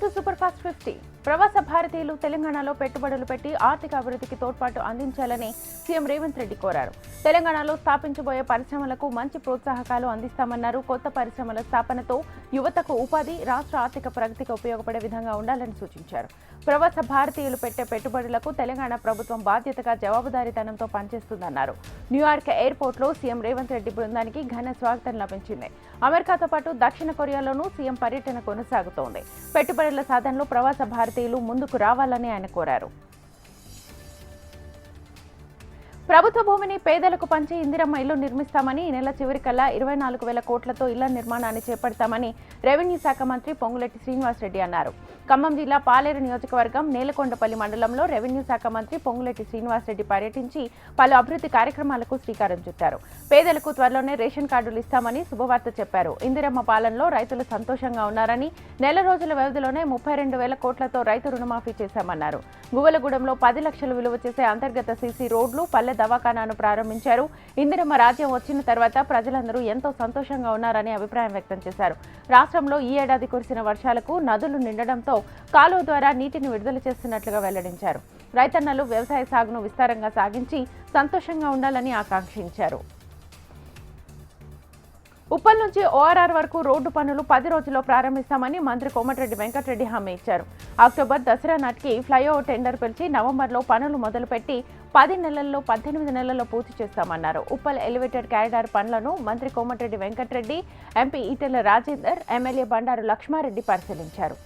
Welcome to super fast fifty. ప్రవాస భారతీయులు తెలంగాణలో పెట్టుబడులు పెట్టి ఆర్థిక అభివృద్ధికి తోడ్పాటు అందించాలని సీఎం రేవంత్ రెడ్డి కోరారు. తెలంగాణలో స్థాపించబోయే పరిశ్రమలకు మంచి ప్రోత్సాహకాలు అందిస్తామన్నారు. కొత్త పరిశ్రమల స్థాపనతో యువతకు ఉపాధి రాష్ట్ర ఆర్థిక ప్రగతికి ఉపయోగపడే విధంగా ఉండాలని సూచించారు. ప్రవాస భారతీయులు పెట్టే పెట్టుబడులకు తెలంగాణ ప్రభుత్వం బాధ్యతగా జవాబుదారీతనంతో పనిచేస్తుందన్నారు. న్యూయార్క్ ఎయిర్పోర్ట్లో సీఎం రేవంత్ రెడ్డి బృందానికి ఘన స్వాగతం లభించింది. అమెరికాతో పాటు దక్షిణ కొరియాలోనూ సీఎం పర్యటన కొనసాగుతోంది. పెట్టుబడుల సాధనలో ప్రవాస భారతీయులు ముందుకు రావాలని ఆయన కోరారు. ప్రభుత్వ భూమిని పేదలకు పంచి ఇందిరమ్మ ఇల్లు నిర్మిస్తామని ఈ నెల చివరికల్లా ఇరవై నాలుగు వేల కోట్లతో ఇళ్ళ నిర్మాణాన్ని చేపడతామని రెవెన్యూ శాఖ మంత్రి పొంగులెట్టి శ్రీనివాసరెడ్డి అన్నారు. ఖమ్మం జిల్లా పాలేరు నియోజకవర్గం నేలకొండపల్లి మండలంలో రెవెన్యూ శాఖ మంత్రి పొంగులెట్టి శ్రీనివాసరెడ్డి పర్యటించి పలు అభివృద్ధి కార్యక్రమాలకు శ్రీకారం చుట్టారు. పేదలకు త్వరలోనే రేషన్ కార్డులు ఇస్తామని శుభవార్త చెప్పారు. ఇందిరమ్మ పాలనలో రైతులు సంతోషంగా ఉన్నారని నెల రోజుల వ్యవధిలోనే ముప్పై రెండు వేల కోట్లతో రైతు రుణమాఫీ చేశామన్నారు. గువలగూడెంలో పది లక్షలు విలువ చేసే అంతర్గత సీసీ రోడ్లు పల్లె దవాఖానాను ప్రారంభించారు. ఇందిరమ్మ రాజ్యం వచ్చిన తర్వాత ప్రజలందరూ ఎంతో సంతోషంగా ఉన్నారని అభిప్రాయం వ్యక్తం చేశారు. రాష్ట్రంలో ఈ ఏడాది కురిసిన వర్షాలకు నదులు నిండడంతో కాలువ ద్వారా నీటిని విడుదల చేస్తున్నట్లుగా వెల్లడించారు. రైతన్నలు వ్యవసాయ సాగును విస్తారంగా సాగించి సంతోషంగా ఉండాలని ఆకాంక్షించారు. ఉప్పల్ నుంచి ఓఆర్ఆర్ వరకు రోడ్డు పనులు పది రోజుల్లో ప్రారంభిస్తామని మంత్రి కోమటిరెడ్డి వెంకటరెడ్డి హామీ ఇచ్చారు. అక్టోబర్ దసరా నాటికి ఫ్లైఓవర్ టెండర్ పిలిచి నవంబర్లో పనులు మొదలుపెట్టి పది నెలల్లో పద్దెనిమిది నెలల్లో పూర్తి చేస్తామన్నారు. ఉప్పల్ ఎలివేటెడ్ క్యారిడార్ పనులను మంత్రి కోమటిరెడ్డి వెంకటరెడ్డి ఎంపీ ఈటెల రాజేందర్ ఎమ్మెల్యే బండారు లక్ష్మారెడ్డి పరిశీలించారు.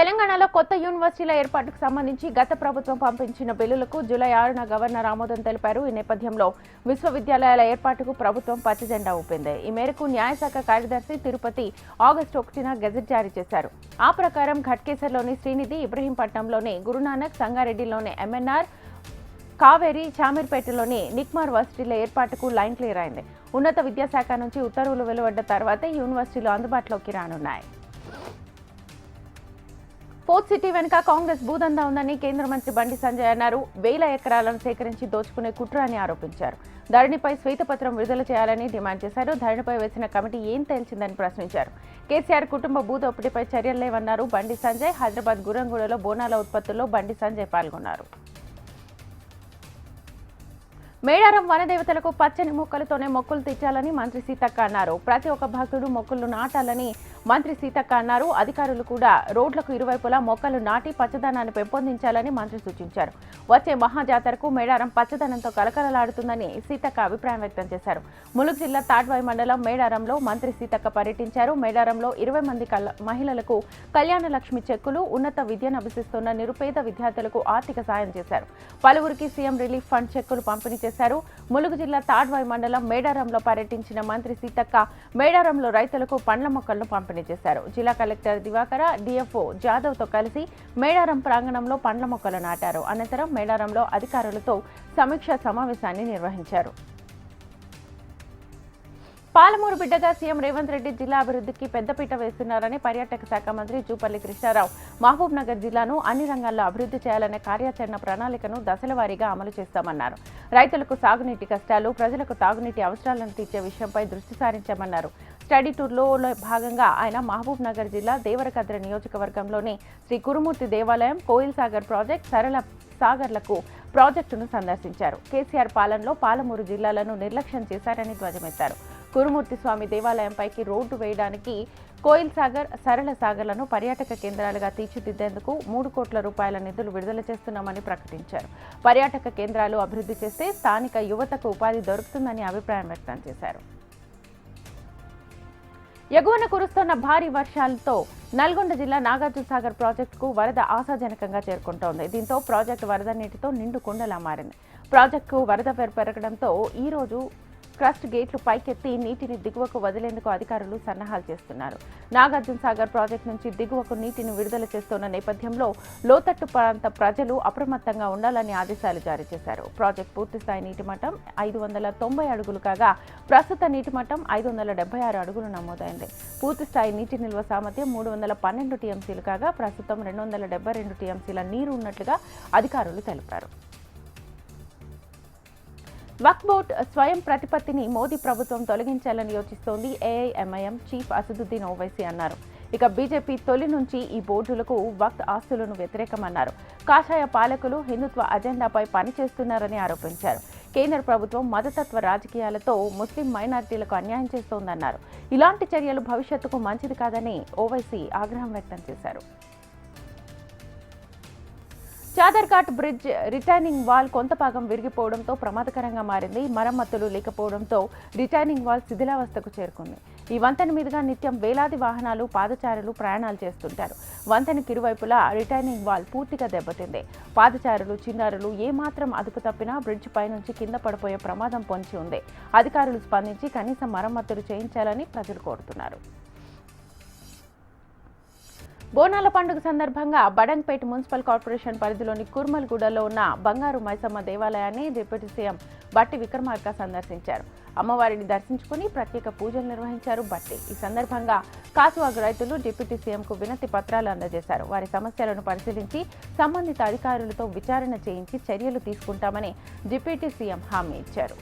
తెలంగాణలో కొత్త యూనివర్సిటీల ఏర్పాటుకు సంబంధించి గత ప్రభుత్వం పంపించిన బిల్లులకు జూలై ఆరున గవర్నర్ ఆమోదం తెలిపారు. ఈ నేపథ్యంలో విశ్వవిద్యాలయాల ఏర్పాటుకు ప్రభుత్వం పచ్చజెండా ఊపింది. ఈ మేరకు న్యాయశాఖ కార్యదర్శి తిరుపతి ఆగస్టు ఒకటిన గెజెట్ జారీ చేశారు. ఆ ప్రకారం ఘట్కేసర్లోని శ్రీనిధి ఇబ్రహీంపట్నంలోని గురునానక్ సంగారెడ్డిలోని ఎంఎన్ఆర్ కావేరి చామీర్పేటలోని నిక్మార్ వర్సిటీల ఏర్పాటుకు లైన్ క్లియర్ అయింది. ఉన్నత విద్యాశాఖ నుంచి ఉత్తర్వులు వెలువడ్డ తర్వాత యూనివర్సిటీలు అందుబాటులోకి రానున్నాయి. ఫోర్త్ సిటీ వెనుక కాంగ్రెస్ భూదందా ఉందని కేంద్ర మంత్రి బండి సంజయ్ అన్నారు. వేల ఎకరాలను సేకరించి దోచుకునే కుట్ర అని ఆరోపించారు. ధరణిపై శ్వేతపత్రం విడుదల చేయాలని డిమాండ్ చేశారు. ధరణిపై వేసిన కమిటీ ఏం తేల్చిందని ప్రశ్నించారు. కేసీఆర్ కుటుంబ భూదోపిడిపై చర్యలు లేవన్నారు బండి సంజయ్. హైదరాబాద్ గురంగూడలో బోనాల ఉత్పత్తుల్లో బండి సంజయ్ పాల్గొన్నారు. మేడారం వనదేవతలకు పచ్చని మొక్కలతోనే మొక్కులు తెచ్చాలని మంత్రి సీతక్క అన్నారు. ప్రతి ఒక్క భక్తుడు మొక్కలు నాటాలని మంత్రి సీతక్క అన్నారు. అధికారులు కూడా రోడ్లకు ఇరువైపులా మొక్కలు నాటి పచ్చదనాన్ని పెంపొందించాలని మంత్రి సూచించారు. వచ్చే మహాజాతరకు మేడారం పచ్చదనంతో కలకలలాడుతుందని సీతక్క అభిప్రాయం వ్యక్తం చేశారు. ములుగు జిల్లా తాడ్వాయి మండలం మేడారంలో మంత్రి సీతక్క పర్యటించారు. మేడారంలో ఇరవై మంది కల- మహిళలకు కళ్యాణ లక్ష్మి చెక్కులు ఉన్నత విద్యను అభ్యసిస్తున్న నిరుపేద విద్యార్థులకు ఆర్థిక సాయం చేశారు. పలువురికి సీఎం రిలీఫ్ ఫండ్ చెక్కులు పంపిణీ చేశారు ములుగు జిల్లా తాడ్వాయి మండలం మేడారంలో పర్యటించిన మంత్రి సీతక్క మేడారంలో రైతులకు పండ్ల మొక్కలను పంపిణీ చేశారు. జిల్లా కలెక్టర్ దివాకర డిఎఫ్ఓ జాదవ్తో కలిసి మేడారం ప్రాంగణంలో పండ్ల మొక్కలు నాటారు. అనంతరం మేడారంలో అధికారులతో సమీక్షా సమావేశాన్ని నిర్వహించారు. పాలమూరు బిడ్డగా సీఎం రేవంత్ రెడ్డి జిల్లా అభివృద్ధికి పెద్దపీట వేస్తున్నారని పర్యాటక శాఖ మంత్రి జూపల్లి కృష్ణారావు. మహబూబ్ నగర్ జిల్లాను అన్ని రంగాల్లో అభివృద్ధి చేయాలనే కార్యాచరణ ప్రణాళికను దశలవారీగా అమలు చేస్తామన్నారు. రైతులకు సాగునీటి కష్టాలు ప్రజలకు తాగునీటి అవసరాలను తీర్చే విషయంపై దృష్టి సారించామన్నారు. స్టడీ టూర్లో భాగంగా ఆయన మహబూబ్ నగర్ జిల్లా దేవరకద్ర నియోజకవర్గంలోని శ్రీ కురుమూర్తి దేవాలయం కోయిల్ సాగర్ ప్రాజెక్ట్ సరళ సాగర్లకు ప్రాజెక్టును సందర్శించారు. కేసీఆర్ పాలనలో పాలమూరు జిల్లాలను నిర్లక్ష్యం చేశారని ధ్వజమెత్తారు. కురుమూర్తి స్వామి దేవాలయంపైకి రోడ్డు వేయడానికి కోయిల్ సాగర్ సరళ సాగర్లను పర్యాటక కేంద్రాలుగా తీర్చిదిద్దేందుకు మూడు కోట్ల రూపాయల నిధులు విడుదల చేస్తున్నామని ప్రకటించారు. పర్యాటక కేంద్రాలు అభివృద్ధి చేస్తే స్థానిక యువతకు ఉపాధి దొరుకుతుందని అభిప్రాయం వ్యక్తం చేశారు. ఎగువన కురుస్తున్న భారీ వర్షాలతో నల్గొండ జిల్లా నాగార్జున సాగర్ ప్రాజెక్టుకు వరద ఆశాజనకంగా చేరుకుంటోంది. దీంతో ప్రాజెక్టు వరద నీటితో నిండు కుండలా మారింది. ప్రాజెక్టుకు వరద పెరగడంతో ఈరోజు క్రస్ట్ గేట్లు పైకెత్తి నీటిని దిగువకు వదిలేందుకు అధికారులు సన్నాహాలు చేస్తున్నారు. నాగార్జున సాగర్ ప్రాజెక్టు నుంచి దిగువకు నీటిని విడుదల చేస్తున్న నేపథ్యంలో లోతట్టు ప్రాంత ప్రజలు అప్రమత్తంగా ఉండాలని ఆదేశాలు జారీ చేశారు. ప్రాజెక్టు పూర్తిస్థాయి నీటి మట్టం ఐదు వందల తొంభై అడుగులు కాగా ప్రస్తుత నీటి మట్టం ఐదు వందల డెబ్బై ఆరు అడుగులు నమోదైంది. పూర్తిస్థాయి నీటి నిల్వ సామర్థ్యం మూడు వందల పన్నెండు టీఎంసీలు కాగా ప్రస్తుతం రెండు వందల డెబ్బై రెండు టీఎంసీల నీరు ఉన్నట్లుగా అధికారులు తెలిపారు. వక్ఫ్ బోర్డ్ స్వయం ప్రతిపత్తిని మోదీ ప్రభుత్వం తొలగించాలని యోచిస్తోంది ఏఐఎంఐఎం చీఫ్ అసదుద్దీన్ ఓవైసీ అన్నారు. ఇక బీజేపీ తొలి నుంచి ఈ బోర్డులకు వక్త్ ఆస్తులను వ్యతిరేకమన్నారు. కాషాయ పాలకులు హిందుత్వ అజెండాపై పనిచేస్తున్నారని ఆరోపించారు. కేంద్ర ప్రభుత్వం మతతత్వ రాజకీయాలతో ముస్లిం మైనారిటీలకు అన్యాయం చేస్తోందన్నారు. ఇలాంటి చర్యలు భవిష్యత్తుకు మంచిది కాదని ఓవైసీ ఆగ్రహం వ్యక్తం చేశారు. చాదర్ఘాట్ బ్రిడ్జ్ రిటైనింగ్ వాల్ కొంత భాగం విరిగిపోవడంతో ప్రమాదకరంగా మారింది. మరమ్మతులు లేకపోవడంతో రిటైనింగ్ వాల్ శిథిలావస్థకు చేరుకుంది. ఈ వంతెన మీదుగా నిత్యం వేలాది వాహనాలు పాదచారులు ప్రయాణాలు చేస్తుంటారు. వంతెనకి ఇరువైపులా రిటైనింగ్ వాల్ పూర్తిగా దెబ్బతింది. పాదచారులు చిన్నారులు ఏమాత్రం అదుపు తప్పినా బ్రిడ్జ్ పైనుంచి కింద పడిపోయే ప్రమాదం పొంచి ఉంది. అధికారులు స్పందించి కనీసం మరమ్మతులు చేయించాలని ప్రజలు కోరుతున్నారు. బోనాల పండుగ సందర్భంగా బడంగ్పేట మున్సిపల్ కార్పొరేషన్ పరిధిలోని కుర్మల్గూడలో ఉన్న బంగారు మైసమ్మ దేవాలయాన్ని డిప్యూటీ సీఎం బట్టి విక్రమార్క సందర్శించారు. అమ్మవారిని దర్శించుకుని ప్రత్యేక పూజలు నిర్వహించారు బట్టి. ఈ సందర్భంగా కాసువాగు రైతులు డిప్యూటీ సీఎంకు వినతి పత్రాలు అందజేశారు. వారి సమస్యలను పరిశీలించి సంబంధిత అధికారులతో విచారణ చేయించి చర్యలు తీసుకుంటామని డిప్యూటీ సీఎం హామీ ఇచ్చారు.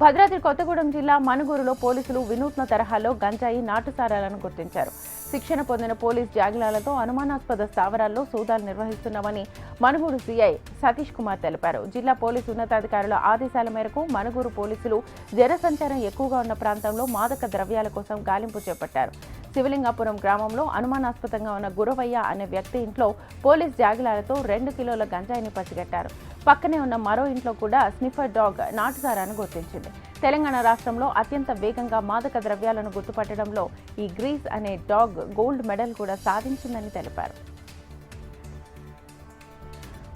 భద్రాద్రి కొత్తగూడెం జిల్లా మనుగూరులో పోలీసులు వినూత్న తరహాలో గంజాయి నాటుసారాలను గుర్తించారు. శిక్షణ పొందిన పోలీస్ జాగిలాలతో అనుమానాస్పద స్థావరాల్లో సోదాలు నిర్వహిస్తున్నామని మనుగూరు సీఐ సతీష్ కుమార్ తెలిపారు. జిల్లా పోలీసు ఉన్నతాధికారుల ఆదేశాల మేరకు మనుగూరు పోలీసులు జనసంచారం ఎక్కువగా ఉన్న ప్రాంతంలో మాదక ద్రవ్యాల కోసం గాలింపు చేపట్టారు. శివలింగాపురం గ్రామంలో అనుమానాస్పదంగా ఉన్న గురవయ్య అనే వ్యక్తి ఇంట్లో పోలీస్ జాగిలాలతో రెండు కిలోల గంజాయిని పసిగట్టారు. పక్కనే ఉన్న మరో ఇంట్లో కూడా స్నిఫర్ డాగ్ నాటుసారాన్ని గుర్తించింది. తెలంగాణ రాష్ట్రంలో అత్యంత వేగంగా మాదక ద్రవ్యాలను గుర్తుపట్టడంలో ఈ గ్రీస్ అనే డాగ్ గోల్డ్ మెడల్ కూడా సాధించిందని తెలిపారు.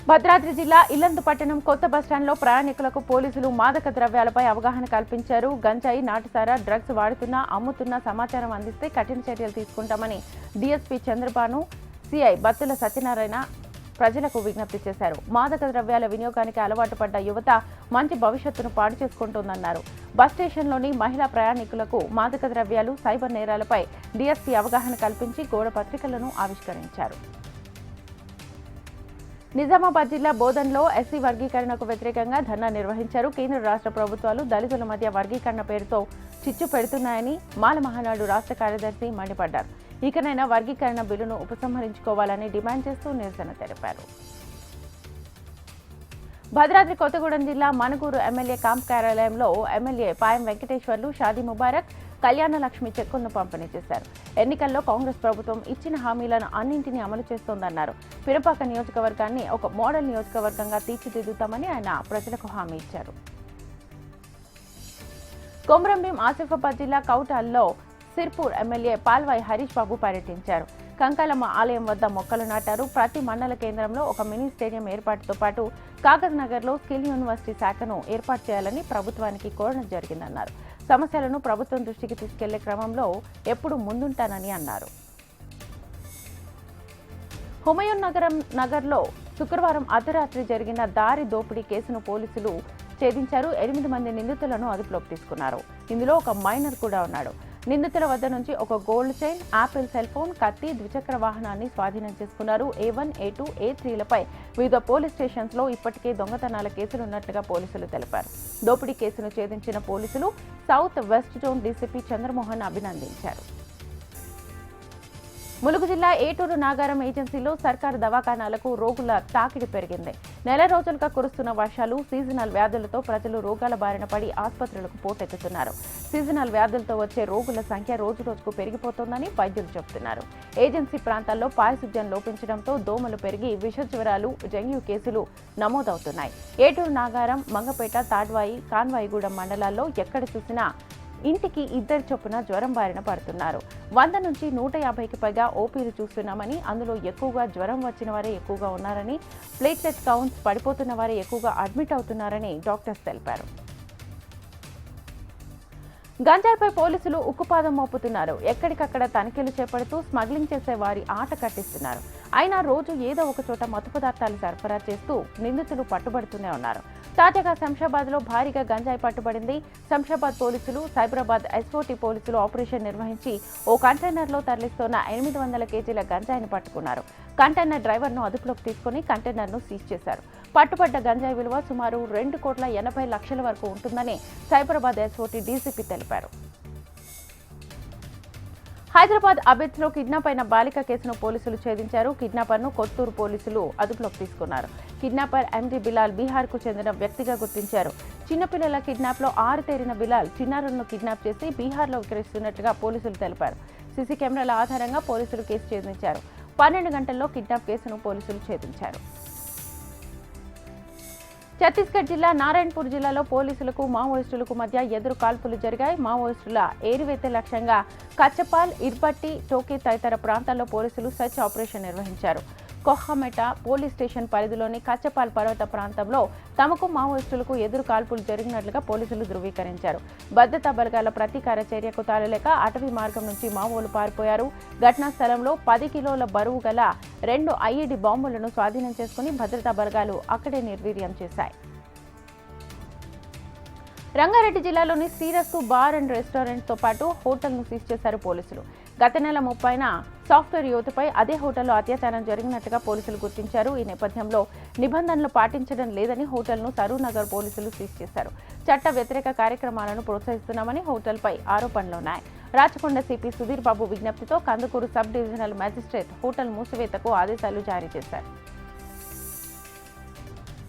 భద్రాద్రి జిల్లా ఇల్లందు పట్టణం కొత్త బస్టాండ్లో ప్రయాణికులకు పోలీసులు మాదక ద్రవ్యాలపై అవగాహన కల్పించారు. గంజాయి నాటుసారా డ్రగ్స్ వాడుతున్నా అమ్ముతున్నా సమాచారం అందిస్తే కఠిన చర్యలు తీసుకుంటామని డీఎస్పీ చంద్రబాను సిఐ బత్తుల సత్యనారాయణ ప్రజలకు విజ్ఞప్తి చేశారు. మాదక ద్రవ్యాల వినియోగానికి అలవాటు పడ్డ యువత మంచి భవిష్యత్తును పాడు చేసుకుంటోందన్నారు. బస్ స్టేషన్లోని మహిళా ప్రయాణికులకు మాదక ద్రవ్యాలు సైబర్ నేరాలపై డీఎస్పీ అవగాహన కల్పించి గోడ పత్రికలను ఆవిష్కరించారు. నిజామాబాద్ జిల్లా బోధన్లో ఎస్సీ వర్గీకరణకు వ్యతిరేకంగా ధర్నా నిర్వహించారు. కేంద్ర రాష్ట్ర ప్రభుత్వాలు దళితుల మధ్య వర్గీకరణ పేరుతో చిచ్చు పెడుతున్నాయని మాల మహానాడు రాష్ట్ర కార్యదర్శి మండిపడ్డారు. ఇకనైనా వర్గీకరణ బిల్లును ఉపసంహరించుకోవాలని డిమాండ్ చేస్తూ నిరసన తెలిపారు. భద్రాద్రి కొత్తగూడెం జిల్లా మనుగూరు ఎమ్మెల్యే క్యాంప్ కార్యాలయంలో ఎమ్మెల్యే పాయం వెంకటేశ్వర్లు షాదీ ముబారక్ కళ్యాణ లక్ష్మి చెక్కులను పంపిణీ చేశారు. ఎన్నికల్లో కాంగ్రెస్ ప్రభుత్వం ఇచ్చిన హామీలను అన్నింటినీ అమలు చేస్తోందన్నారు. పిరపాక నియోజకవర్గాన్ని ఒక మోడల్ నియోజకవర్గంగా తీర్చిదిద్దుతామని ఆయన ప్రజలకు హామీ ఇచ్చారు. కొమరంభీం ఆసిఫాబాద్ జిల్లా కౌటాల్లో సిర్పూర్ ఎమ్మెల్యే పాల్వాయి హరీష్ బాబు పర్యటించారు. కంకాలమ్మ ఆలయం వద్ద మొక్కలు నాటారు. ప్రతి మండల కేంద్రంలో ఒక మినీ స్టేడియం ఏర్పాటుతో పాటు కాగజ్ నగర్లో స్కిల్ యూనివర్సిటీ శాఖను ఏర్పాటు చేయాలని ప్రభుత్వానికి కోరడం జరిగిందన్నారు. సమస్యలను ప్రభుత్వం దృష్టికి తీసుకెళ్ళే క్రమంలో ఎప్పుడు ముందుంటానని అన్నారు. హుమయూన్ నగరం నగర్లో శుక్రవారం అర్ధరాత్రి జరిగిన దారి దోపిడీ కేసును పోలీసులు ఛేదించారు. ఎనిమిది మంది నిందితులను అదుపులోకి తీసుకున్నారు. ఇందులో ఒక మైనర్ కూడా ఉన్నాడు. నిందితుల వద్ద నుంచి ఒక gold chain Apple cell phone కత్తి ద్విచక్ర వాహనాన్ని స్వాధీనం చేసుకున్నారు. ఏ వన్ ఏ టూ ఏ త్రీలపై వివిధ పోలీస్ స్టేషన్స్లో ఇప్పటికే దొంగతనాల కేసులు ఉన్నట్లుగా పోలీసులు తెలిపారు. దోపిడీ కేసును ఛేదించిన పోలీసులు south west zone DCP Chandramohan అభినందించారు. ములుగు జిల్లా ఏటూరు నాగారం ఏజెన్సీలో సర్కారు దవాఖానాలకు రోగుల తాకిడి పెరిగింది. నెల రోజులుగా కురుస్తున్న వర్షాలు సీజనల్ వ్యాధులతో ప్రజలు రోగాల బారిన పడి ఆసుపత్రులకు పోటెత్తుతున్నారు. సీజనల్ వ్యాధులతో వచ్చే రోగుల సంఖ్య రోజు రోజుకు పెరిగిపోతోందని వైద్యులు చెబుతున్నారు. ఏజెన్సీ ప్రాంతాల్లో పారిశుద్ధ్యం లోపించడంతో దోమలు పెరిగి విష జ్వరాలు డెంగ్యూ కేసులు నమోదవుతున్నాయి. ఏటూరు నాగారం మంగపేట తాడ్వాయి కాన్వాయిగూడెం మండలాల్లో ఎక్కడ చూసినా ఇంటికి ఇద్దరు చొప్పున జ్వరం బారిన పడుతున్నారు. వంద నుంచి నూట యాభైకి పైగా ఓపీలు చూస్తున్నామని అందులో ఎక్కువగా జ్వరం వచ్చిన వారే ఎక్కువగా ఉన్నారని ప్లేట్లెట్ కౌంట్స్ పడిపోతున్న వారే ఎక్కువగా అడ్మిట్ అవుతున్నారని డాక్టర్స్ తెలిపారు. గంజాయిపై పోలీసులు ఉక్కుపాదం మోపుతున్నారు. ఎక్కడికక్కడ తనిఖీలు చేపడుతూ స్మగ్లింగ్ చేసే వారి ఆట కట్టిస్తున్నారు. అయినా రోజు ఏదో ఒక చోట మత్తు పదార్థాలు సరఫరా చేస్తూ నిందితులు పట్టుబడుతూనే ఉన్నారు. తాజాగా శంషాబాద్లో భారీగా గంజాయి పట్టుబడింది. శంషాబాద్ పోలీసులు సైబరాబాద్ ఎస్ఓటీ పోలీసులు ఆపరేషన్ నిర్వహించి ఓ కంటైనర్లో తరలిస్తున్న ఎనిమిది వందల కేజీల గంజాయిని పట్టుకున్నారు. కంటైనర్ డ్రైవర్ను అదుపులోకి తీసుకుని కంటైనర్ను సీజ్ చేశారు. పట్టుబడ్డ గంజాయి విలువ సుమారు రెండు కోట్ల ఎనభై లక్షల వరకు ఉంటుందని సైబరాబాద్ ఎస్ఓటీ డీసీపీ తెలిపారు. హైదరాబాద్ అబెత్లో కిడ్నాప్ అయిన బాలిక కేసును పోలీసులు ఛేదించారు. కిడ్నాపర్ను కొత్తూరు పోలీసులు అదుపులోకి తీసుకున్నారు. కిడ్నాపర్ ఎండి బిలాల్ బీహార్కు చెందిన వ్యక్తిగా గుర్తించారు. చిన్నపిల్లల కిడ్నాప్లో ఆరుతేరిన బిలాల్ చిన్నారులను కిడ్నాప్ చేసి బీహార్లో పోలీసులు తెలిపారు. సీసీ కెమెరాల ఆధారంగా పోలీసులు కేసు ఛేదించారు. పన్నెండు గంటల్లో కిడ్నాప్ కేసును పోలీసులు ఛేదించారు. ఛత్తీస్గఢ్ జిల్లా నారాయణపూర్ జిల్లాలో పోలీసులకు మావోయిస్టులకు మధ్య ఎదురు కాల్పులు జరిగాయి. మావోయిస్టుల ఏరివేత లక్ష్యంగా కచ్చపాల్ ఇర్పట్టి టోకే తదితర ప్రాంతాల్లో పోలీసులు సెర్చ్ ఆపరేషన్ నిర్వహించారు. కొహమెట పోలీస్ స్టేషన్ పరిధిలోని కచ్చపాల్ పర్వత ప్రాంతంలో తమకు మావోయిస్టులకు ఎదురు కాల్పులు జరిగినట్లుగా పోలీసులు ధృవీకరించారు. భద్రతా బలగాల ప్రతీకార చర్యకు తాళలేక అటవీ మార్గం నుంచి మావోలు పారిపోయారు. ఘటనా స్థలంలో పది కిలోల బరువు గల రెండు ఐఈడి బాంబులను స్వాధీనం చేసుకుని భద్రతా బలగాలు అక్కడే నిర్వీర్యం చేశాయి. రంగారెడ్డి జిల్లాలోని శ్రీరస్తు బార్ అండ్ రెస్టారెంట్తో పాటు హోటల్ను సీజ్ చేశారు పోలీసులు. గత నెల ముప్పైన సాఫ్ట్వేర్ యువతపై అదే హోటల్లో అత్యాచారం జరిగినట్టుగా పోలీసులు గుర్తించారు. ఈ నేపథ్యంలో నిబంధనలు పాటించడం లేదని హోటల్ను సరూనగర్ పోలీసులు సీజ్ చేశారు. చట్ట వ్యతిరేక కార్యక్రమాలను ప్రోత్సహిస్తున్నామని హోటల్పై ఆరోపణలున్నాయి Rachakonda CP Sudheer Babu విజ్ఞప్తితో Kandukur sub divisional magistrate hotel మూసివేతకు ఆదేశాలు జారీ చేశారు.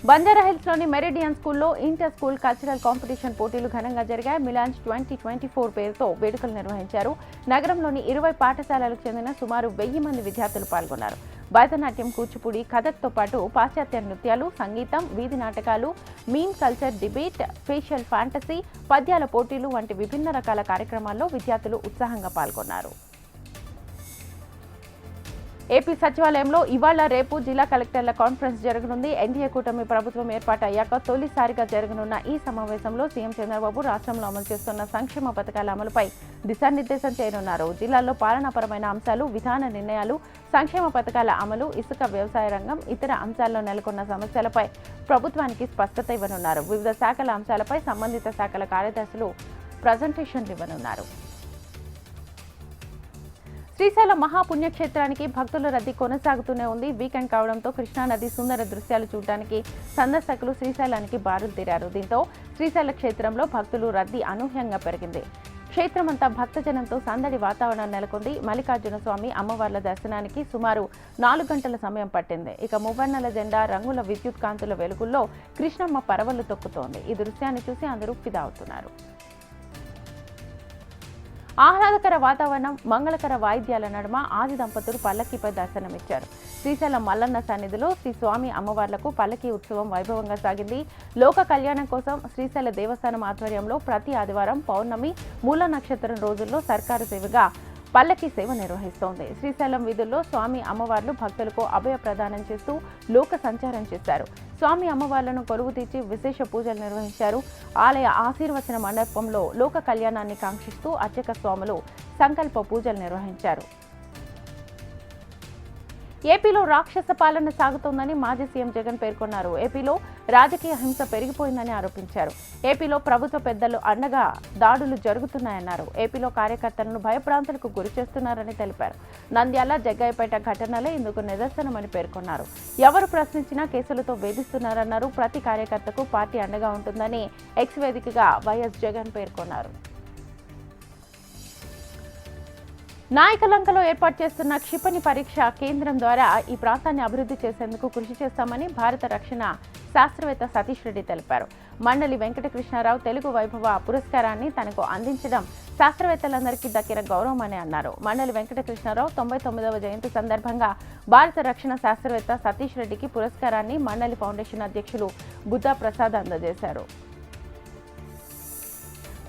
బంజారాహిల్స్లోని మెరిడియన్ స్కూల్లో ఇంటర్ స్కూల్ కల్చరల్ కాంపిటీషన్ పోటీలు ఘనంగా జరిగాయి. మిలాన్స్ ట్వంటీ ట్వంటీ ఫోర్ పేరుతో వేడుకలు నిర్వహించారు. నగరంలోని ఇరవై పాఠశాలలకు చెందిన సుమారు వెయ్యి మంది విద్యార్థులు పాల్గొన్నారు. భరతనాట్యం కూచిపూడి కథక్తో పాటు పాశ్చాత్య నృత్యాలు సంగీతం వీధి నాటకాలు మీన్ కల్చర్ డిబేట్ ఫేషియల్ ఫ్యాంటసీ పద్యాల పోటీలు వంటి విభిన్న రకాల కార్యక్రమాల్లో విద్యార్థులు ఉత్సాహంగా పాల్గొన్నారు. ఏపీ సచివాలయంలో ఇవాళ రేపు జిల్లా కలెక్టర్ల కాన్ఫరెన్స్ జరగనుంది. ఎన్డీఏ కూటమి ప్రభుత్వం ఏర్పాటు అయ్యాక తొలిసారిగా జరగనున్న ఈ సమావేశంలో సీఎం చంద్రబాబు రాష్ట్రంలో అమలు చేస్తున్న సంక్షేమ పథకాల అమలుపై దిశానిర్దేశం చేయనున్నారు. జిల్లాల్లో పాలనాపరమైన అంశాలు విధాన నిర్ణయాలు సంక్షేమ పథకాల అమలు ఇసుక వ్యవసాయ రంగం ఇతర అంశాల్లో నెలకొన్న సమస్యలపై ప్రభుత్వానికి స్పష్టత ఇవ్వనున్నారు. వివిధ శాఖల అంశాలపై సంబంధిత శాఖల కార్యదర్శులు ప్రజెంటేషన్లు ఇవ్వనున్నారు. శ్రీశైలం మహాపుణ్యక్షేత్రానికి భక్తుల రద్దీ కొనసాగుతూనే ఉంది. వీకెండ్ కావడంతో కృష్ణానది సుందర దృశ్యాలు చూడడానికి సందర్శకులు శ్రీశైలానికి బారులు తీరారు దీంతో శ్రీశైల క్షేత్రంలో భక్తులు రద్దీ అనూహ్యంగా పెరిగింది. క్షేత్రమంతా భక్తజనంతో సందడి వాతావరణం నెలకొంది. మల్లికార్జున స్వామి అమ్మవార్ల దర్శనానికి సుమారు నాలుగు గంటల సమయం పట్టింది. ఇక మువ్వన్నెల జెండా రంగుల విద్యుత్ కాంతుల వెలుగుల్లో కృష్ణమ్మ పరవళ్ళు తొక్కుతోంది. ఈ దృశ్యాన్ని చూసి అందరూ ఫిదా అవుతున్నారు. ఆహ్లాదకర వాతావరణం మంగళకర వాయిద్యాల నడుమ ఆది దంపతులు పల్లకీపై దర్శనమిచ్చారు. శ్రీశైలం మల్లన్న సన్నిధిలో శ్రీ స్వామి అమ్మవార్లకు పల్లకీ ఉత్సవం వైభవంగా సాగింది. లోక కళ్యాణం కోసం శ్రీశైల దేవస్థానం ఆధ్వర్యంలో ప్రతి ఆదివారం పౌర్ణమి మూల నక్షత్రం రోజుల్లో సర్కారు సేవగా పల్లకి సేవ నిర్వహిస్తోంది. శ్రీశైలం వీధుల్లో స్వామి అమ్మవార్లు భక్తులకు అభయ ప్రదానం చేస్తూ లోక సంచారం చేశారు. స్వామి అమ్మవార్లను కొలువు తీర్చి విశేష పూజలు నిర్వహించారు. ఆలయ ఆశీర్వచన మండపంలో లోక కళ్యాణాన్ని కాంక్షిస్తూ అర్చక స్వాములు సంకల్ప పూజలు నిర్వహించారు. ఏపీలో రాక్షస పాలన సాగుతోందని మాజీ సీఎం జగన్ పేర్కొన్నారు. ఏపీలో రాజకీయ హింస పెరిగిపోయిందని ఆరోపించారు. ఏపీలో ప్రభుత్వ పెద్దలు అండగా దాడులు జరుగుతున్నాయన్నారు. ఏపీలో కార్యకర్తలను భయప్రాంతాలకు గురి చేస్తున్నారని తెలిపారు. నంద్యాల జగ్గాయపేట ఘటనలే ఇందుకు నిదర్శనమని పేర్కొన్నారు. ఎవరు ప్రశ్నించినా కేసులతో వేధిస్తున్నారన్నారు. ప్రతి కార్యకర్తకు పార్టీ అండగా ఉంటుందని ఎక్స్ వేదికగా వైఎస్ జగన్ పేర్కొన్నారు. నాయకలంకలో ఏర్పాటు చేస్తున్న క్షిపణి పరీక్ష కేంద్రం ద్వారా ఈ ప్రాంతాన్ని అభివృద్ధి చేసేందుకు కృషి చేస్తామని భారత రక్షణ శాస్త్రవేత్త సతీష్ రెడ్డి తెలిపారు. మండలి వెంకటకృష్ణారావు తెలుగు వైభవ పురస్కారాన్ని తనకు అందించడం శాస్త్రవేత్తలందరికీ దక్కిన అని అన్నారు. మండలి వెంకటకృష్ణారావు తొంభై తొమ్మిదవ జయంతి సందర్భంగా భారత రక్షణ శాస్త్రవేత్త సతీష్ రెడ్డికి పురస్కారాన్ని మండలి ఫౌండేషన్ అధ్యక్షులు బుద్ధా ప్రసాద్ అందజేశారు.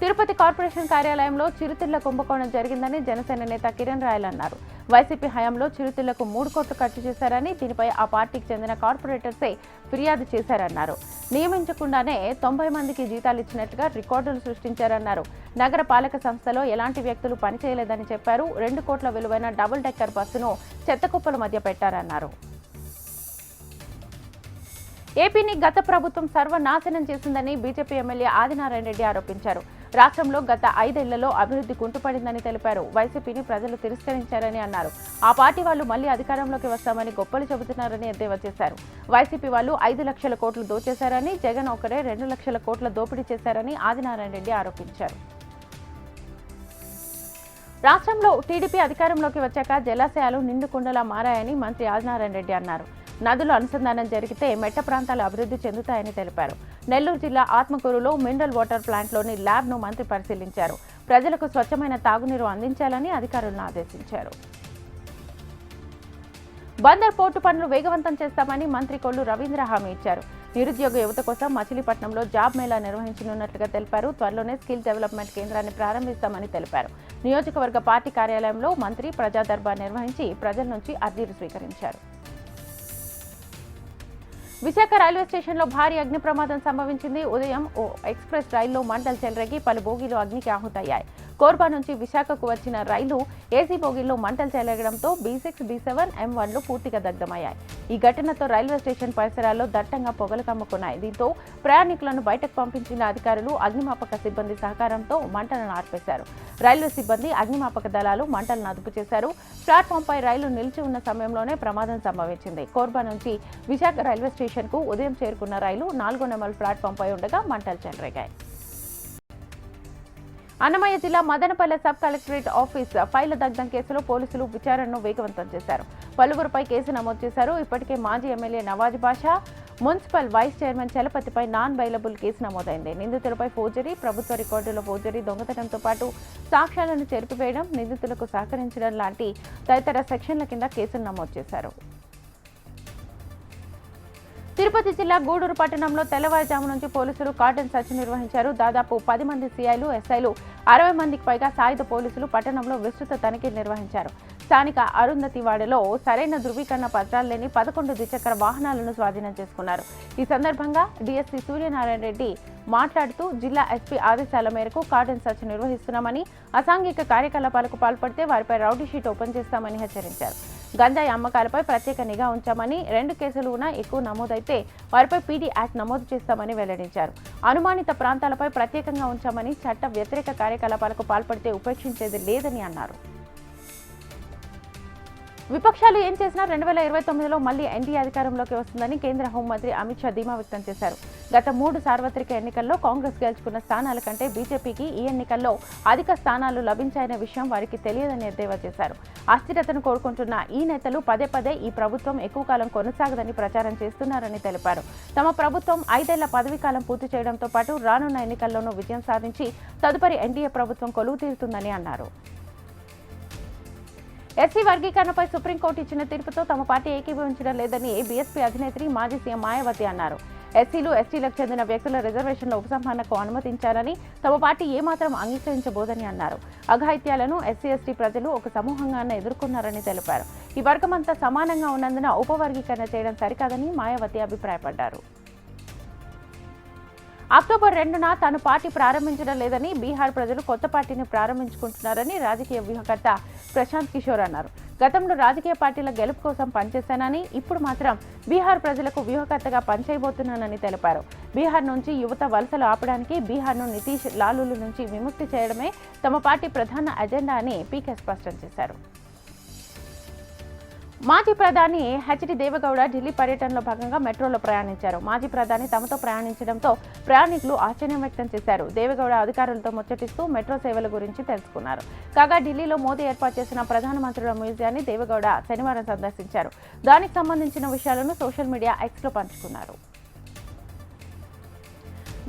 తిరుపతి కార్పొరేషన్ కార్యాలయంలో చిరుతిళ్ళ కుంభకోణం జరిగిందని జనసేన నేత కిరణ్ రాయల్ అన్నారు. వైసీపీ హయాంలో చిరుతిళ్ళకు మూడు కోట్లు ఖర్చు చేశారని దీనిపై ఆ పార్టీకి చెందిన కార్పొరేటర్సే ఫిర్యాదు చేశారన్నారు. నియమించకుండానే తొంభై మందికి జీతాలు ఇచ్చినట్టుగా రికార్డులు సృష్టించారన్నారు. నగర పాలక సంస్థలో ఎలాంటి వ్యక్తులు పనిచేయలేదని చెప్పారు. రెండు కోట్ల విలువైన డబుల్ డెక్కర్ బస్సును చెత్తకుప్పల మధ్య పెట్టారన్నారు. ఏపీని గత ప్రభుత్వం సర్వనాశనం చేసిందని బీజేపీ ఎమ్మెల్యే ఆదినారాయణ రెడ్డి ఆరోపించారు. రాష్ట్రంలో గత ఐదేళ్ళలో అభివృద్ధి కుంటుపడిందని తెలిపారు. వైసీపీని ప్రజలు తిరస్కరించారని అన్నారు. ఆ పార్టీ వాళ్ళు మళ్ళీ అధికారంలోకి వస్తామని గొప్పలు చెబుతున్నారని ఎద్దేవా చేశారు. వైసీపీ వాళ్ళు ఐదు లక్షల కోట్లు దోచేశారని జగన్ ఒకరే రెండు లక్షల కోట్ల దోపిడీ చేశారని ఆదినారాయణ రెడ్డి ఆరోపించారు. రాష్ట్రంలో టీడీపీ అధికారంలోకి వచ్చాక జలాశయాలు నిండుకుండలా మారాయని మంత్రి ఆదినారాయణ రెడ్డి అన్నారు. నదులు అనుసంధానం జరిగితే మెట్ట ప్రాంతాలు అభివృద్ధి చెందుతాయని తెలిపారు. నెల్లూరు జిల్లా ఆత్మకూరులో మినరల్ వాటర్ ప్లాంట్లోని ల్యాబ్ను మంత్రి పరిశీలించారు. ప్రజలకు స్వచ్ఛమైన తాగునీరు అందించాలని అధికారులను ఆదేశించారు. బందర్ పోర్టు పనులు వేగవంతం చేస్తామని మంత్రి కొల్లు రవీంద్ర హామీ ఇచ్చారు. నిరుద్యోగ యువత కోసం మచిలీపట్నంలో జాబ్ మేళా నిర్వహించనున్నట్లుగా తెలిపారు. త్వరలోనే స్కిల్ డెవలప్మెంట్ కేంద్రాన్ని ప్రారంభిస్తామని తెలిపారు. నియోజకవర్గ పార్టీ కార్యాలయంలో మంత్రి ప్రజా దర్బార్ నిర్వహించి ప్రజల నుంచి అర్జీలు స్వీకరించారు. విశాఖ రైల్వే స్టేషన్లో భారీ అగ్ని ప్రమాదం సంభవించింది. ఉదయం ఓ ఎక్స్ప్రెస్ రైల్లో మంటలు చెలరేగి పలు బోగీలు అగ్నికి ఆహుతయ్యాయి. కోర్బా నుంచి విశాఖకు వచ్చిన రైలు ఏసీ బోగిల్లో మంటలు చెలగడంతో B six B seven M వన్లు పూర్తిగా దగ్ధమయ్యాయి. ఈ ఘటనతో రైల్వే స్టేషన్ పరిసరాల్లో దట్టంగా పొగలు కమ్ముకున్నాయి. దీంతో ప్రయాణికులను బయటకు పంపించిన అధికారులు అగ్నిమాపక సిబ్బంది సహకారంతో మంటలను ఆర్పేశారు. రైల్వే సిబ్బంది అగ్నిమాపక దళాలు మంటలను అదుపు చేశారు. ప్లాట్ఫామ్పై రైలు నిలిచి ఉన్న సమయంలోనే ప్రమాదం సంభవించింది. కోర్బా నుంచి విశాఖ రైల్వే స్టేషన్కు ఉదయం చేరుకున్న రైలు నాలుగో నెంబర్ ప్లాట్ఫామ్పై ఉండగా మంటలు చెలరేగాయి. అన్నమయ్య జిల్లా మదనపల్లె సబ్ కలెక్టరేట్ ఆఫీస్ ఫైళ్ళ దగ్ధం కేసులో పోలీసులు విచారణను వేగవంతం చేశారు. పలువురుపై కేసు నమోదు చేశారు. ఇప్పటికే మాజీ MLA Nawaz Basha municipal vice chairman చలపతిపై non bailable case నమోదైంది. నిందితులపై ఫోర్జరీ ప్రభుత్వ రికార్డుల ఫోర్జరీ దొంగతనంతో పాటు సాక్ష్యాలను చెరిపివేయడం నిందితులకు సహకరించడం లాంటి తదితర సెక్షన్ల కింద కేసును నమోదు చేశారు. తిరుపతి జిల్లా గూడూరు పట్టణంలో తెల్లవారుజాము నుంచి పోలీసులు కార్డన్ సర్చ్ నిర్వహించారు. దాదాపు పది మంది సీఐలు ఎస్ఐలు అరవై మందికి పైగా సాయుధ పోలీసులు పట్టణంలో విస్తృత తనిఖీ నిర్వహించారు. స్థానిక అరుంధతి వాడలో సరైన ధృవీకరణ పత్రాలు లేని పదకొండు ద్విచక్ర వాహనాలను స్వాధీనం చేసుకున్నారు. ఈ సందర్భంగా డిఎస్పీ సూర్యనారాయణ రెడ్డి మాట్లాడుతూ జిల్లా ఎస్పీ ఆదేశాల మేరకు కార్డన్ సెర్చ్ నిర్వహిస్తున్నామని అసాంఘిక కార్యకలాపాలకు పాల్పడితే వారిపై రౌడీ షీట్ ఓపెన్ చేస్తామని హెచ్చరించారు. గంజాయి అమ్మకాలపై ప్రత్యేక నిఘా ఉంచామని రెండు కేసులు ఉన్నా ఎక్కువ నమోదైతే వారిపై పీడీ యాక్ట్ నమోదు చేస్తామని వెల్లడించారు. అనుమానిత ప్రాంతాలపై ప్రత్యేకంగా ఉంచామని చట్ట వ్యతిరేక కార్యకలాపాలకు పాల్పడితే ఉపేక్షించేది లేదని అన్నారు. విపక్షాలు ఏం చేసినా రెండు వేల ఇరవై తొమ్మిదిలో మళ్ళీ ఎన్డీఏ అధికారంలోకి వస్తుందని కేంద్ర హోంమంత్రి అమిత్ షా ధీమా వ్యక్తం చేశారు. గత మూడు సార్వత్రిక ఎన్నికల్లో కాంగ్రెస్ గెలుచుకున్న స్థానాల కంటే బీజేపీకి ఈ ఎన్నికల్లో అధిక స్థానాలు లభించాయనే విషయం వారికి తెలియదని ఎద్దేవా చేశారు. అస్థిరతను కోరుకుంటున్న ఈ నేతలు పదే పదే ఈ ప్రభుత్వం ఎక్కువ కాలం కొనసాగదని ప్రచారం చేస్తున్నారని తెలిపారు. తమ ప్రభుత్వం ఐదేళ్ళ పదవీకాలం పూర్తి చేయడంతో పాటు రానున్న ఎన్నికల్లోనూ విజయం సాధించి తదుపరి ఎన్డీఏ ప్రభుత్వం కొలువు తీరుతుందని అన్నారు. ఎస్సీ వర్గీకరణపై సుప్రీంకోర్టు ఇచ్చిన తీర్పుతో తమ పార్టీ ఏకీభవించడం లేదని బీఎస్పీ అధినేత్రి మాజీ సీఎం మాయావతి అన్నారు. ఎస్సీలు ఎస్టీలకు చెందిన వ్యక్తుల రిజర్వేషన్ల ఉపసంహరణకు అనుమతించాలని తమ పార్టీ ఏమాత్రం అంగీకరించబోదని అన్నారు. అఘాయిత్యాలను ఎస్సీ ఎస్టీ ప్రజలు ఒక సమూహంగానే ఎదుర్కొన్నారని తెలిపారు. ఈ వర్గమంతా సమానంగా ఉన్నందున ఉపవర్గీకరణ చేయడం సరికాదని మాయావతి అభిప్రాయపడ్డారు. అక్టోబర్ రెండున తాను పార్టీ ప్రారంభించడం లేదని బీహార్ ప్రజలు కొత్త పార్టీని ప్రారంభించుకుంటున్నారని రాజకీయ వ్యూహకర్త ప్రశాంత్ కిషోర్ అన్నారు. గతంలో రాజకీయ పార్టీల గెలుపు కోసం పనిచేశానని ఇప్పుడు మాత్రం బీహార్ ప్రజలకు వ్యూహకర్తగా పనిచేయబోతున్నానని తెలిపారు. బీహార్ నుంచి యువత వలసలు ఆపడానికి బీహార్ను నితీష్ లాలూలు నుంచి విముక్తి చేయడమే తమ పార్టీ ప్రధాన అజెండా అని పీకే స్పష్టం చేశారు. మాజీ ప్రధాని హెచ్డి దేవగౌడ ఢిల్లీ పర్యటనలో భాగంగా మెట్రోలో ప్రయాణించారు. మాజీ ప్రధాని తమతో ప్రయాణించడంతో ప్రయాణికులు ఆశ్చర్యం వ్యక్తం చేశారు. దేవగౌడ అధికారులతో ముచ్చటిస్తూ మెట్రో సేవల గురించి తెలుసుకున్నారు. కాగా ఢిల్లీలో మోదీ ఏర్పాటు చేసిన ప్రధానమంత్రుల మ్యూజియాన్ని దేవగౌడ శనివారం సందర్శించారు. దానికి సంబంధించిన విషయాలను సోషల్ మీడియా ఎక్స్లో పంచుకున్నారు.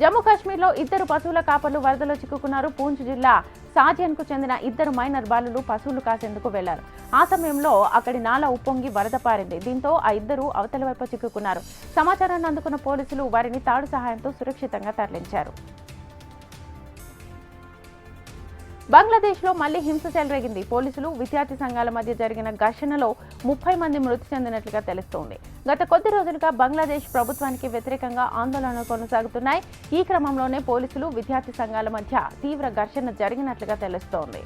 జమ్మూ కాశ్మీర్లో ఇద్దరు పశువుల కాపర్లు వరదలో చిక్కుకున్నారు. పూంచ్ జిల్లా సాజియన్కు చెందిన ఇద్దరు మైనర్ బాలులు పశువులు కాసేందుకు వెళ్ళారు. ఆ సమయంలో అక్కడి నాల ఉప్పొంగి వరద పారింది. దీంతో ఆ ఇద్దరు అవతలి వైపు చిక్కుకున్నారు. సమాచారాన్ని అందుకున్న పోలీసులు వారిని తాడు సహాయంతో సురక్షితంగా తరలించారు. బంగ్లాదేశ్లో మళ్ళీ హింస చెలరేగింది. పోలీసులు విద్యార్థి సంఘాల మధ్య జరిగిన ఘర్షణలో ముప్పై మంది మృతి చెందినట్లుగా తెలుస్తోంది. గత కొద్ది రోజులుగా బంగ్లాదేశ్ ప్రభుత్వానికి వ్యతిరేకంగా ఆందోళనలు కొనసాగుతున్నాయి. ఈ క్రమంలోనే పోలీసులు విద్యార్థి సంఘాల మధ్య తీవ్ర ఘర్షణ జరిగినట్లుగా తెలుస్తోంది.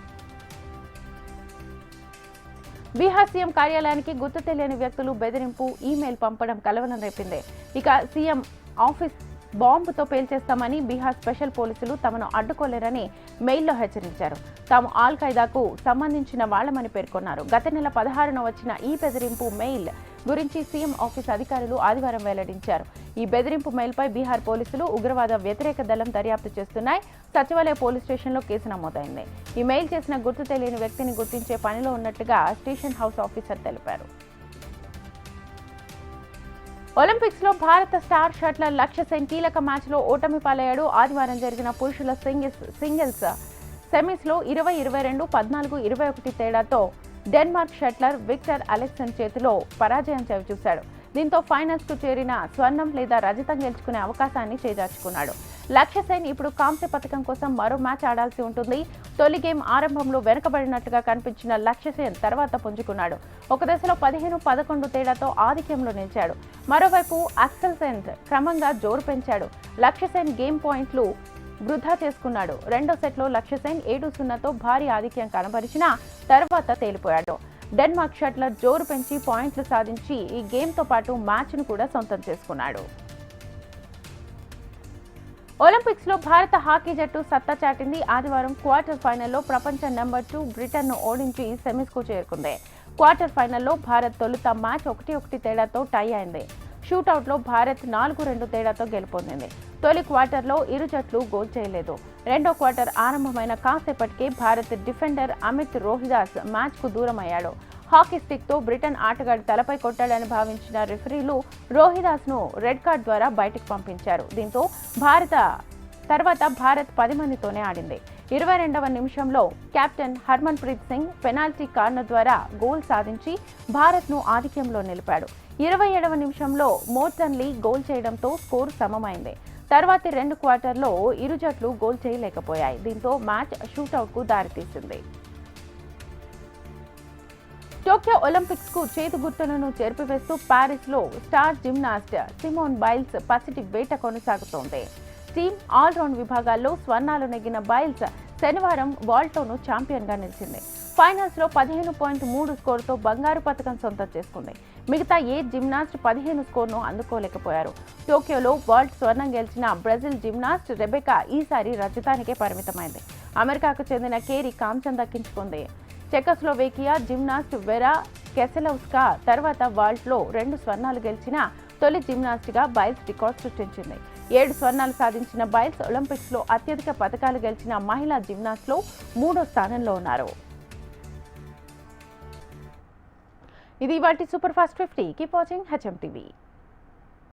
బీహార్ సీఎం కార్యాలయానికి గుర్తు తెలియని వ్యక్తులు బెదిరింపు ఈమెయిల్ పంపడం కలవలం రేపింది. ఇక సీఎం ఆఫీస్ బాంబుతో పేల్చేస్తామని బీహార్ స్పెషల్ పోలీసులు తమను అడ్డుకోలేరని మెయిల్లో హెచ్చరించారు. తాము ఆల్ ఖైదాకు సంబంధించిన వాళ్ళమని పేర్కొన్నారు. గత నెల పదహారున వచ్చిన ఈ బెదిరింపు మెయిల్ గురించి సీఎం ఆఫీస్ అధికారులు ఆదివారం వెల్లడించారు. ఈ బెదిరింపు మెయిల్పై బీహార్ పోలీసులు ఉగ్రవాద వ్యతిరేక దళం దర్యాప్తు చేస్తున్నాయి. సచివాలయ పోలీస్ స్టేషన్లో కేసు నమోదైంది. ఈ మెయిల్ చేసిన గుర్తు తెలియని వ్యక్తిని గుర్తించే పనిలో ఉన్నట్లుగా స్టేషన్ హౌస్ ఆఫీసర్ తెలిపారు. ఒలింపిక్స్లో భారత స్టార్ షట్లర్ లక్ష్య సెన్ కీలక మ్యాచ్లో ఓటమి పాలయ్యాడు. ఆదివారం జరిగిన పురుషుల సింగిల్స్ సింగిల్స్ సెమీస్లో ఇరవై ఇరవై రెండు పద్నాలుగు ఇరవై ఒకటి తేడాతో డెన్మార్క్ షట్లర్ విక్టర్ అలెక్సన్ చేతిలో పరాజయం చవిచూశాడు. దీంతో ఫైనల్స్కు చేరిన స్వర్ణం లేదా రజతం గెలుచుకునే అవకాశాన్ని చేజార్చుకున్నాడు. లక్ష్య సేన్ ఇప్పుడు కాంస్య పథకం కోసం మరో మ్యాచ్ ఆడాల్సి ఉంటుంది. తొలి గేమ్ ఆరంభంలో వెనుకబడినట్టుగా కనిపించిన లక్ష్య సేన్ తర్వాత పుంజుకున్నాడు. ఒక దశలో పదిహేను పదకొండు తేడాతో ఆధిక్యంలో నిలిచాడు. మరోవైపు అక్సల్ సేన్ క్రమంగా జోరు పెంచాడు. లక్ష్య సేన్ గేమ్ పాయింట్లు వృధా చేసుకున్నాడు. రెండో సెట్లో లక్ష్య సేన్ ఏడు సున్నాతో భారీ ఆధిక్యం కనబరిచినా తర్వాత తేలిపోయాడు. డెన్మార్క్ షట్లర్ జోరు పెంచి పాయింట్లు సాధించి ఈ గేమ్తో పాటు మ్యాచ్ను కూడా సొంతం చేసుకున్నాడు. ఒలింపిక్స్లో భారత హాకీ జట్టు సత్తా చాటింది. ఆదివారం క్వార్టర్ ఫైనల్లో ప్రపంచ నెంబర్ టూ బ్రిటన్ను ఓడించి సెమీస్కు చేరుకుంది. క్వార్టర్ ఫైనల్లో భారత్ తొలుత మ్యాచ్ ఒకటి ఒకటి తేడాతో టై అయింది. షూటౌట్లో భారత్ నాలుగు రెండు తేడాతో గెలుపొందింది. తొలి క్వార్టర్లో ఇరు జట్లు గోల్ చేయలేదు. రెండో క్వార్టర్ ఆరంభమైన కాసేపటికే భారత్ డిఫెండర్ అమిత్ రోహిదాస్ మ్యాచ్కు దూరమయ్యాడు. హాకీ స్టిక్తో బ్రిటన్ ఆటగాడు తలపై కొట్టాడని భావించిన రిఫరీలు రోహిదాస్ను రెడ్ కార్డ్ ద్వారా బయటకు పంపించారు. దీంతో భారత తర్వాత భారత్ పది మందితోనే ఆడింది. ఇరవై రెండవ నిమిషంలో captain Harmanpreet Singh penalty corner ద్వారా గోల్ సాధించి భారత్ను ఆధిక్యంలో నిలిపాడు. ఇరవై ఏడవ నిమిషంలో మోర్టన్లీ గోల్ చేయడంతో స్కోర్ సమమైంది. తర్వాతి రెండు క్వార్టర్లో ఇరు జట్లు గోల్ చేయలేకపోయాయి. దీంతో మ్యాచ్ షూటౌట్కు దారితీసింది. టోక్యో ఒలింపిక్స్కు చేతి గుర్తులను చేర్పివేస్తూ ప్యారిస్లో స్టార్ జిమ్నాస్ట్ సిమోన్ బైల్స్ పసిటి వేట కొనసాగుతోంది. టీమ్ ఆల్రౌండ్ విభాగాల్లో స్వర్ణాలు నెగ్గిన బైల్స్ శనివారం వాల్టోను ఛాంపియన్గా నిలిచింది. ఫైనల్స్లో పదిహేను పాయింట్ మూడు స్కోరుతో బంగారు పథకం సొంతం చేసుకుంది. మిగతా ఏ జిమ్నాస్ట్ పదిహేను స్కోర్ను అందుకోలేకపోయారు. టోక్యోలో వరల్డ్ స్వర్ణం గెలిచిన బ్రెజిల్ జిమ్నాస్ట్ రెబెకా ఈసారి రజతానికే పరిమితమైంది. అమెరికాకు చెందిన కేరీ కాంచం దక్కించుకుంది. చెకస్లోవేకియా జిమ్నాస్ట్ వెరా కెసెలౌస్కా తర్వాత వాల్ట్లో రెండు స్వర్ణాలు గెలిచిన తొలి జిమ్నాస్ట్గా బైల్స్ రికార్డ్ సృష్టించింది. ఏడు స్వర్ణాలు సాధించిన బైల్స్ ఒలింపిక్స్లో అత్యధిక పథకాలు గెలిచిన మహిళా జిమ్నాస్ట్లో మూడో స్థానంలో ఉన్నారు. ఇది వాటి super fast fifty. Keep watching HM TV